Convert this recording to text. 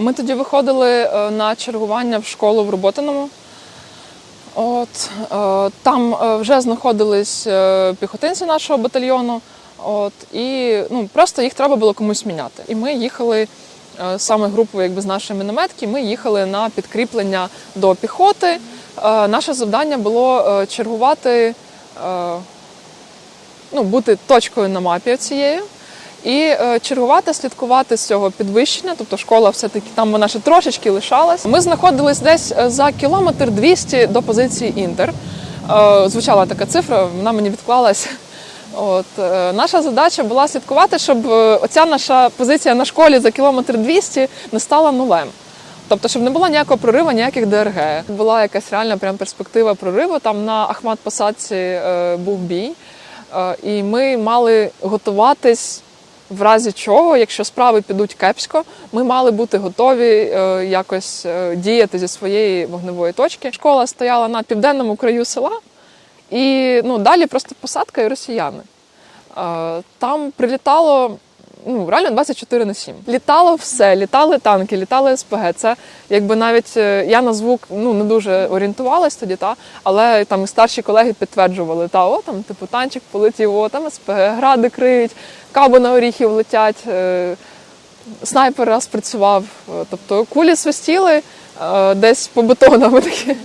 Ми тоді виходили е, на чергування в школу в Роботиному. От, е, там е, вже знаходились піхотинці нашого батальйону. От, і ну, просто їх треба було комусь міняти. І ми їхали саме групою якби, з нашої мінометки, ми їхали на підкріплення до піхоти. Наше завдання було чергувати, ну, бути точкою на мапі цією. І е, чергувати, слідкувати з цього підвищення, тобто школа все-таки там вона ще трошечки лишалась. Ми знаходились десь е, за кілометр 200 до позиції Інтер. Е, звучала така цифра, вона мені відклалась. От, наша задача була слідкувати, щоб оця наша позиція на школі за кілометр 200 не стала нулем. Тобто, щоб не було ніякого прориву, ніяких ДРГ. Була якась реальна прям перспектива прориву. Там на Ахмат Посадці е, був бій, і ми мали готуватись в разі чого, якщо справи підуть кепсько, ми мали бути готові е, якось е, діяти зі своєї вогневої точки. Школа стояла на південному краю села, і ну, далі просто посадка і росіяни. Е, Там прилітало ну, реально 24 на 7. Літало все, літали танки, літали СПГ. Це якби навіть е, я на звук ну, не дуже орієнтувалась тоді, та, але там старші колеги підтверджували, та о, там, типу, танчик полетів, о, там СПГ, гради криють, каби на оріхів летять. е, Снайпер раз працював, Е, тобто кулі свистіли е, десь по бетонам. такі.